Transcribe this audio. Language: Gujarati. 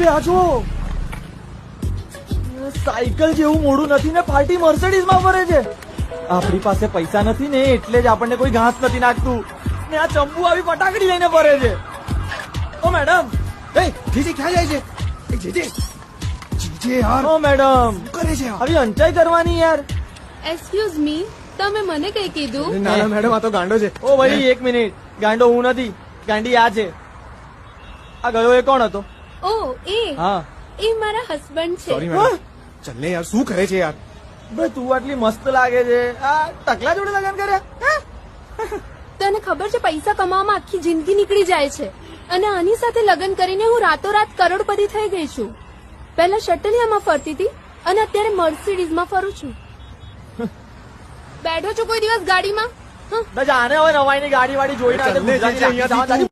બે આ સાયકલ જેવું મોડું નથી ને પાર્ટી મર્સિડીઝમાં ફરે છે. આપણી પાસે પૈસા નથી ને એટલે જ આપણને કોઈ ઘાસ નથી નાખતું. ને આ ચંબુ આવી ફટાકડી લઈને ફરે છે. ઓ મેડમ. એ જીજી ક્યાં જાય છે? એ જીજે. જીજે યાર. ઓ મેડમ. શું કરે છે? આવી અંચાઈ કરવાની યાર. એક્સક્યુઝ મી તમે મને કઈ કીધું? ના ના મેડમ આ તો ગાંડો છે. ઓ ભાઈ એક મિનિટ. ગાંડો હું નથી. ગાંડી આ છે. આ ગયો એ કોણ હતો? ઓ એ. હા. એ મારા હસબન્ડ છે. સોરી મેડમ ચાલ ને યાર શું કરે છે યાર? બે તું આટલી મસ્ત લાગે છે. આ ટકલા જોડે લગન કરે? તને ખબર છે પૈસા કમાવામાં આખી જિંદગી નીકળી જાય છે. અને આની સાથે લગ્ન કરીને હું રાતોરાત કરોડપતિ થઈ ગઈ છું. પહેલા શટલિયામાં ફરતી હતી અને અત્યારે મર્સિડીઝમાં ફરું છું. બેઠો છો કોઈ દિવસ ગાડીમાં? જાને હવે નવાઈની ગાડી વાડી જોઈને